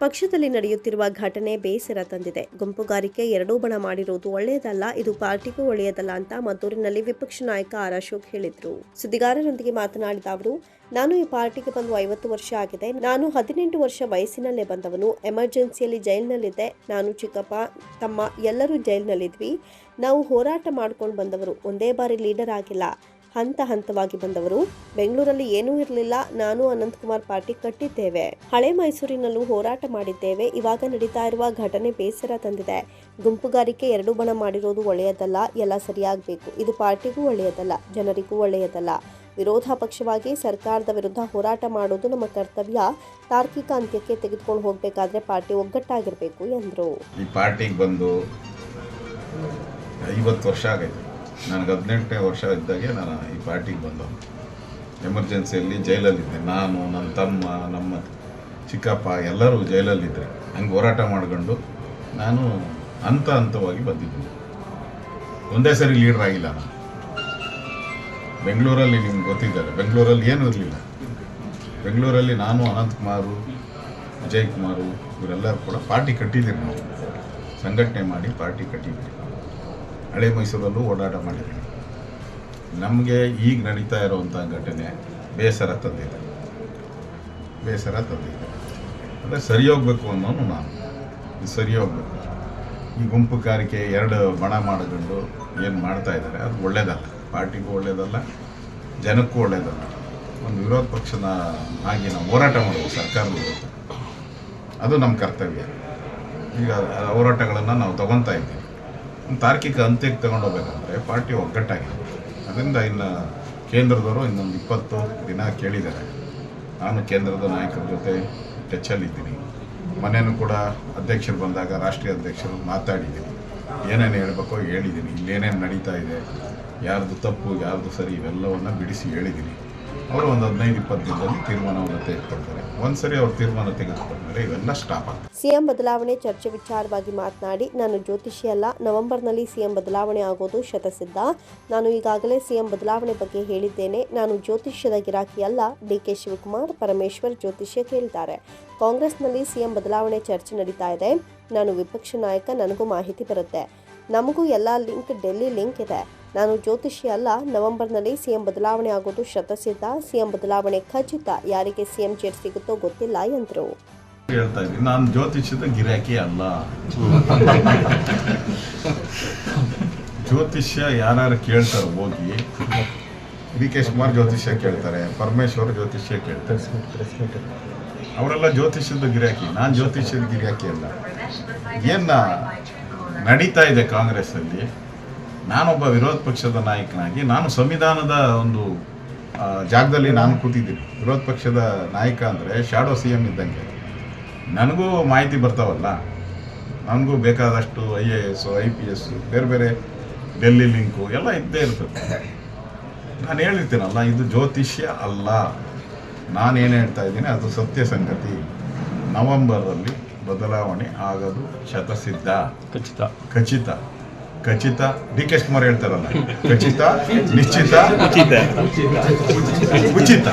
ಪಕ್ಷದಲ್ಲಿ ನಡೆಯುತ್ತಿರುವ ಘಟನೆ ಬೇಸರ ತಂದಿದೆ. ಗುಂಪುಗಾರಿಕೆ ಎರಡೂ ಬಣ ಮಾಡಿರುವುದು ಒಳ್ಳೆಯದಲ್ಲ, ಇದು ಪಾರ್ಟಿಗೂ ಒಳ್ಳೆಯದಲ್ಲ ಅಂತ ಮದ್ದೂರಿನಲ್ಲಿ ವಿಪಕ್ಷ ನಾಯಕ ಆರ್. ಅಶೋಕ್ ಹೇಳಿದರು. ಸುದ್ದಿಗಾರರೊಂದಿಗೆ ಮಾತನಾಡಿದ ಅವರು, ನಾನು ಈ ಪಾರ್ಟಿಗೆ ಬಂದು ಐವತ್ತು ವರ್ಷ ಆಗಿದೆ. ನಾನು ಹದಿನೆಂಟು ವರ್ಷ ವಯಸ್ಸಿನಲ್ಲೇ ಬಂದವನು. ಎಮರ್ಜೆನ್ಸಿಯಲ್ಲಿ ಜೈಲಿನಲ್ಲಿದ್ದೆ. ನಾನು ಚಿಕ್ಕಪ್ಪ, ತಮ್ಮ ಎಲ್ಲರೂ ಜೈಲಿನಲ್ಲಿದ್ವಿ. ನಾವು ಹೋರಾಟ ಮಾಡ್ಕೊಂಡು ಬಂದವರು. ಒಂದೇ ಬಾರಿ ಲೀಡರ್ ಆಗಿಲ್ಲ. ಹಂತ ಹಂತವಾಗಿ ಬಂದವರು, ಬೆಂಗಳೂರಲ್ಲಿ ಏನೂ ಇರಲಿಲ್ಲ, ನಾನು ಅನಂತಕುಮಾರ್ ಪಾರ್ಟಿ ಕಟ್ಟಿದ್ದೇವೆ. ಹಳೆ ಮೈಸೂರಿನಲ್ಲೂ ಹೋರಾಟ ಮಾಡಿದ್ದೇವೆ, ಇವಾಗ ನಡೀತಾ ಇರುವ ಘಟನೆ ಬೇಸರ ತಂದಿದೆ. ಗುಂಪುಗಾರಿಕೆ ಎರಡು ಬಣ ಮಾಡಿರೋದು ಒಳ್ಳೆಯದಲ್ಲ, ಎಲ್ಲ ಸರಿಯಾಗಬೇಕು. ಇದು ಪಾರ್ಟಿಗೂ ಒಳ್ಳೆಯದಲ್ಲ, ಜನರಿಗೂ ಒಳ್ಳೆಯದಲ್ಲ. ವಿರೋಧ ಪಕ್ಷವಾಗಿ ಸರ್ಕಾರದ ವಿರುದ್ಧ ಹೋರಾಟ ಮಾಡೋದು ನಮ್ಮ ಕರ್ತವ್ಯ. ತಾರ್ಕಿಕ ಅಂತ್ಯಕ್ಕೆ ತೆಗೆದುಕೊಂಡು ಹೋಗಬೇಕಾದ್ರೆ ಪಾರ್ಟಿ ಒಗ್ಗಟ್ಟಾಗಿರಬೇಕು, ಎಂದರು. ಈ ಪಾರ್ಟಿಗೆ ಬಂದು ಐವತ್ತು ವರ್ಷ ಆಗೈತೆ. ನನಗೆ ಹದಿನೆಂಟನೇ ವರ್ಷ ಇದ್ದಾಗೆ ನಾನು ಈ ಪಾರ್ಟಿಗೆ ಬಂದವನು. ಎಮರ್ಜೆನ್ಸಿಯಲ್ಲಿ ಜೈಲಲ್ಲಿದ್ದೆ. ನಾನು, ನನ್ನ ತಮ್ಮ, ನಮ್ಮ ಚಿಕ್ಕಪ್ಪ ಎಲ್ಲರೂ ಜೈಲಲ್ಲಿದ್ದರೆ ಹಂಗೆ ಹೋರಾಟ ಮಾಡ್ಕೊಂಡು ನಾನು ಹಂತ ಹಂತವಾಗಿ ಬಂದಿದ್ದೀನಿ. ಒಂದೇ ಸರಿ ಲೀಡ್ರ್ ಆಗಿಲ್ಲ ನಾನು. ಬೆಂಗಳೂರಲ್ಲಿ ನಿಮ್ಗೆ ಗೊತ್ತಿದ್ದಾರೆ. ಬೆಂಗಳೂರಲ್ಲಿ ಏನೂ ಇರಲಿಲ್ಲ. ಬೆಂಗಳೂರಲ್ಲಿ ನಾನು ಅನಂತಕುಮಾರು ವಿಜಯ್ ಕುಮಾರು ಇವರೆಲ್ಲರೂ ಕೂಡ ಪಾರ್ಟಿ ಕಟ್ಟಿದ್ದೀರಿ ನಾವು. ಸಂಘಟನೆ ಮಾಡಿ ಪಾರ್ಟಿ ಕಟ್ಟಿದ್ದೀರಿ ಹಳೆ ಮೈಸೂರಲ್ಲೂ ಓಡಾಟ ಮಾಡಿದ್ರು. ನಮಗೆ ಈಗ ನಡೀತಾ ಇರೋವಂಥ ಘಟನೆ ಬೇಸರ ತಂದಿದೆ. ಬೇಸರ ತಂದಿದೆ. ಅಂದರೆ ಸರಿ ಹೋಗ್ಬೇಕು ಅನ್ನೋನು ನಾನು. ಇದು ಸರಿ ಹೋಗ್ಬೇಕು. ಈ ಗುಂಪುಗಾರಿಕೆ ಎರಡು ಬಣ ಮಾಡಿಕೊಂಡು ಏನು ಮಾಡ್ತಾ ಇದ್ದಾರೆ, ಅದು ಒಳ್ಳೇದಲ್ಲ. ಪಾರ್ಟಿಗೂ ಒಳ್ಳೇದಲ್ಲ, ಜನಕ್ಕೂ ಒಳ್ಳೇದಲ್ಲ. ಒಂದು ವಿರೋಧ ಪಕ್ಷನ ಆಗಿ ನಾವು ಹೋರಾಟ ಮಾಡಬೇಕು ಸರ್ಕಾರದ ಅದು ನಮ್ಮ ಕರ್ತವ್ಯ. ಈಗ ಹೋರಾಟಗಳನ್ನು ನಾವು ತಗೊತಾ ಇದ್ದೀವಿ. ತಾರ್ಕಿಕ ಅಂತ್ಯಕ್ಕೆ ತಗೊಂಡೋಗ್ಬೇಕಂದ್ರೆ ಪಾರ್ಟಿ ಒಗ್ಗಟ್ಟಾಗಿದೆ ಅದರಿಂದ ಇನ್ನು ಕೇಂದ್ರದವರು ಇನ್ನೊಂದು ಇಪ್ಪತ್ತು ದಿನ ಕೇಳಿದ್ದಾರೆ. ನಾನು ಕೇಂದ್ರದ ನಾಯಕರ ಜೊತೆ ಟಚ್ಚಲ್ಲಿದ್ದೀನಿ. ಮನೆಯೂ ಕೂಡ ಅಧ್ಯಕ್ಷರು ಬಂದಾಗ ರಾಷ್ಟ್ರೀಯ ಅಧ್ಯಕ್ಷರು ಮಾತಾಡಿದ್ದೀನಿ. ಏನೇನು ಹೇಳಬೇಕೋ ಹೇಳಿದ್ದೀನಿ. ಇಲ್ಲೇನೇನು ನಡೀತಾ ಇದೆ. ಯಾರ್ದು ತಪ್ಪು, ಯಾರ್ದು ಸರಿ, ಇವೆಲ್ಲವನ್ನು ಬಿಡಿಸಿ ಹೇಳಿದ್ದೀನಿ. ಅವರು ಒಂದು ಹದಿನೈದು, ಇಪ್ಪತ್ತು ದಿನದಲ್ಲಿ ತೀರ್ಮಾನವನ್ನು ತೆಗೆದುಕೊಳ್ತಾರೆ. ಒಂದ್ಸರಿ ಅವ್ರು ತೀರ್ಮಾನ ತೆಗೆದುಕೊಂಡ್ರೆ ಇವೆಲ್ಲ ಸ್ಟಾಪ್ ಆಗ್ತದೆ. ಸಿಎಂ ಬದಲಾವಣೆ ಚರ್ಚೆ ವಿಚಾರವಾಗಿ ಮಾತನಾಡಿ, ನಾನು ಜ್ಯೋತಿಷಿ ಅಲ್ಲ, ನವೆಂಬರ್ನಲ್ಲಿ ಸಿಎಂ ಬದಲಾವಣೆ ಆಗೋದು ಶತಸಿದ್ಧ. ನಾನು ಈಗಾಗಲೇ ಸಿಎಂ ಬದಲಾವಣೆ ಬಗ್ಗೆ ಹೇಳಿದ್ದೇನೆ. ನಾನು ಜ್ಯೋತಿಷ್ಯದ ಗಿರಾಕಿ ಅಲ್ಲ ಡಿಕೆ ಶಿವಕುಮಾರ್, ಪರಮೇಶ್ವರ್ ಜ್ಯೋತಿಷ್ಯ ಕೇಳಿದ್ದಾರೆ. ಕಾಂಗ್ರೆಸ್ನಲ್ಲಿ ಸಿಎಂ ಬದಲಾವಣೆ ಚರ್ಚೆ ನಡೀತಾ ಇದೆ. ನಾನು ವಿಪಕ್ಷ ನಾಯಕ, ನನಗೂ ಮಾಹಿತಿ ಬರುತ್ತೆ. ನಮಗೂ ಎಲ್ಲ ಲಿಂಕ್, ಡೆಲ್ಲಿ ಲಿಂಕ್ ಇದೆ. ನಾನು ಜ್ಯೋತಿಷಿ ಅಲ್ಲ. ನವೆಂಬರ್ನಲ್ಲಿ ಸಿಎಂ ಬದಲಾವಣೆ ಆಗೋದು ಶತಸಿದ್ಧ. ಸಿಎಂ ಬದಲಾವಣೆ ಖಚಿತ. ಯಾರಿಗೆ ಸಿಎಂ ಚೇರ್ ಸಿಗುತ್ತೋ ಗೊತ್ತಿಲ್ಲ, ಎಂದರು. ನಾನು ಜ್ಯೋತಿಷ್ಯದ ಗಿರಾಕಿ ಅಲ್ಲ. ಜ್ಯೋತಿಷ್ಯ ಯಾರು ಕೇಳ್ತಾರೆ ಹೋಗಿ ಡಿ ಕೆ ಶಿವಕುಮಾರ್ ಜ್ಯೋತಿಷ್ಯ ಕೇಳ್ತಾರೆ, ಪರಮೇಶ್ವರ್ ಜ್ಯೋತಿಷ್ಯ ಕೇಳ್ತಾರೆ. ಅವರೆಲ್ಲ ಜ್ಯೋತಿಷ್ಯದ ಗಿರಾಕಿ. ನಾನು ಜ್ಯೋತಿಷ್ಯದ ಗಿರಾಕಿ ಅಲ್ಲ. ಏನ ನಡೀತಾ ಇದೆ ಕಾಂಗ್ರೆಸ್ಸಲ್ಲಿ? ನಾನೊಬ್ಬ ವಿರೋಧ ಪಕ್ಷದ ನಾಯಕನಾಗಿ ನಾನು ಸಂವಿಧಾನದ ಒಂದು ಜಾಗದಲ್ಲಿ ನಾನು ಕೂತಿದ್ದೀನಿ. ವಿರೋಧ ಪಕ್ಷದ ನಾಯಕ ಅಂದರೆ ಶಾಡೋ ಸಿ ಎಂ ಇದ್ದಂಗೆ. ನನಗೂ ಮಾಹಿತಿ ಬರ್ತಾವಲ್ಲ? ನನಗೂ ಬೇಕಾದಷ್ಟು I A S I P S ಬೇರೆ ಬೇರೆ ಡೆಲ್ಲಿ ಲಿಂಕು ಎಲ್ಲ ಇದ್ದೇ ಇರ್ತದೆ. ನಾನು ಹೇಳಿರ್ತೀನಲ್ಲ ಇದು ಜ್ಯೋತಿಷ್ಯ ಅಲ್ಲ. ನಾನೇನು ಹೇಳ್ತಾ ಇದ್ದೀನಿ ಅದು ಸತ್ಯ ಸಂಗತಿ. ನವೆಂಬರಲ್ಲಿ ಬದಲಾವಣೆ ಆಗೋದು ಶತಸಿದ್ಧ. ಖಚಿತ. ಖಚಿತ. ಖಚಿತ. ಡಿ ಕೆ ಕುಮಾರ್ ಹೇಳ್ತಾರಲ್ಲ. ಖಚಿತ ನಿಶ್ಚಿತ ಉಚಿತ. ಉಚಿತ.